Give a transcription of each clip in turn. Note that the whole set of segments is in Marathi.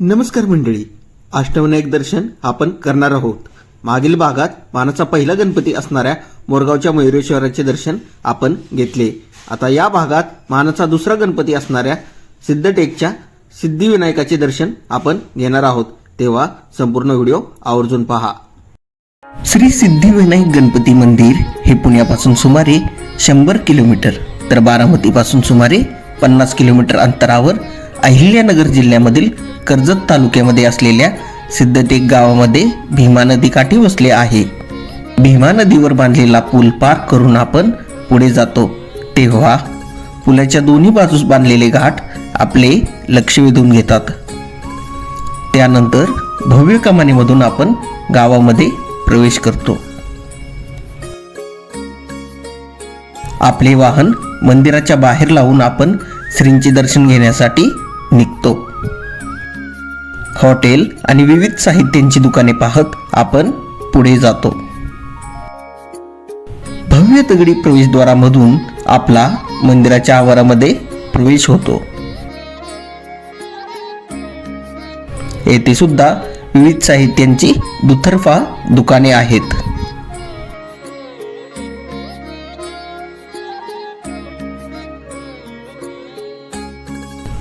नमस्कार मंडळी. अष्टविनायक दर्शन आपण करणार आहोत. मागील भागात मानाचा पहिला गणपती असणाऱ्या मोरगावच्या मयुरेश्वराचे दर्शन आपण घेतले. आता या भागात मानाचा दुसरा गणपती असणाऱ्या सिद्धटेकच्या सिद्धिविनायकाचे दर्शन आपण घेणार आहोत. तेव्हा संपूर्ण व्हिडिओ आवर्जून पहा. श्री सिद्धिविनायक गणपती मंदिर हे पुण्यापासून सुमारे शंभर किलोमीटर तर बारामतीपासून सुमारे पन्नास किलोमीटर अंतरावर अहिल्यानगर जिल्ह्यामधील कर्जत तालुक्यामध्ये असलेल्या सिद्धटेक गावामध्ये भीमा नदी काठी वसले आहे. भीमा नदीवर बांधलेला पूल पार करून आपण पुढे जातो. तेव्हा पुलाच्या दोन्ही बाजूस बांधलेले घाट आपले लक्ष वेधून घेतात. त्यानंतर भव्य कमानीमधून आपण गावामध्ये प्रवेश करतो. आपले वाहन मंदिराच्या बाहेर लावून आपण श्रींचे दर्शन घेण्यासाठी निघतो. हॉटेल आणि विविध साहित्यांची दुकाने पाहत आपण पुढे जातो. भव्य दगडी प्रवेशद्वारामधून आपला मंदिराच्या आवारामध्ये प्रवेश होतो. येथे सुद्धा विविध साहित्यांची दुतर्फा दुकाने आहेत.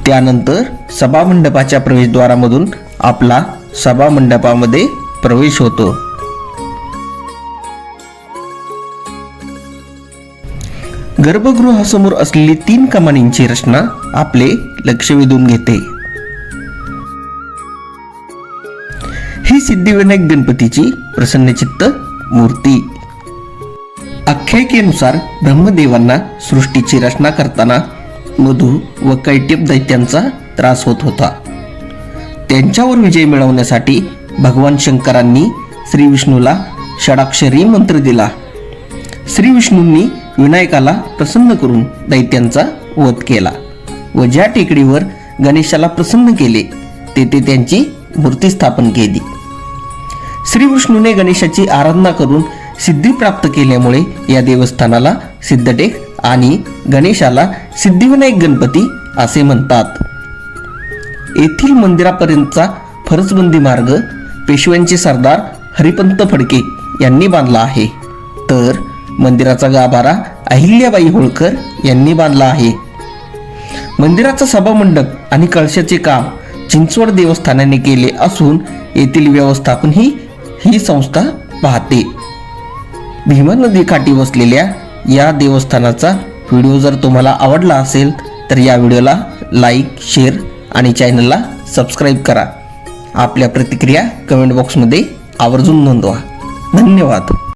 त्यानंतर सभामंडपाच्या प्रवेशद्वारामधून आपला सभामंडपामध्ये प्रवेश होतो. गर्भगृहासमोर असलेली तीन कमानींची रचना आपले लक्ष वेधून घेते. ही सिद्धिविनायक गणपतीची प्रसन्नचित्त मूर्ती. आख्यायिकेनुसार ब्रह्मदेवांना सृष्टीची रचना करताना मधू व कैटेप दैत्यांचा त्रास होत होता. त्यांच्यावर विजय मिळवण्यासाठी भगवान शंकरांनी श्री विष्णूला षडाक्षरी मंत्र दिला. श्री विष्णूंनी विनायकाला प्रसन्न करून दैत्यांचा वध केला व ज्या टेकडीवर गणेशाला प्रसन्न केले तेथे त्यांची मूर्ती स्थापन केली. श्री विष्णूने गणेशाची आराधना करून सिद्धी प्राप्त केल्यामुळे या देवस्थानाला सिद्धटेक आणि गणेशाला सिद्धिविनायक गणपती असे म्हणतात. येथील मंदिरापर्यंतचा फरसबंदी मार्ग पेशव्यांचे सरदार हरिपंत फडके यांनी बांधला आहे. तर मंदिराचा गाभारा अहिल्याबाई होळकर यांनी बांधला आहे. मंदिराचा सभामंडप आणि कळशाचे काम चिंचवड देवस्थानाने केले असून येथील व्यवस्थापन ही ही संस्था पाहते. भीमा नदी काठी वसलेल्या या देवस्थानाचा व्हिडिओ जर तुम्हाला आवडला असेल तर या व्हिडिओला लाईक शेअर आणि चॅनलला सबस्क्राईब करा. आपल्या प्रतिक्रिया कमेंट बॉक्समध्ये आवर्जून नोंदवा. धन्यवाद.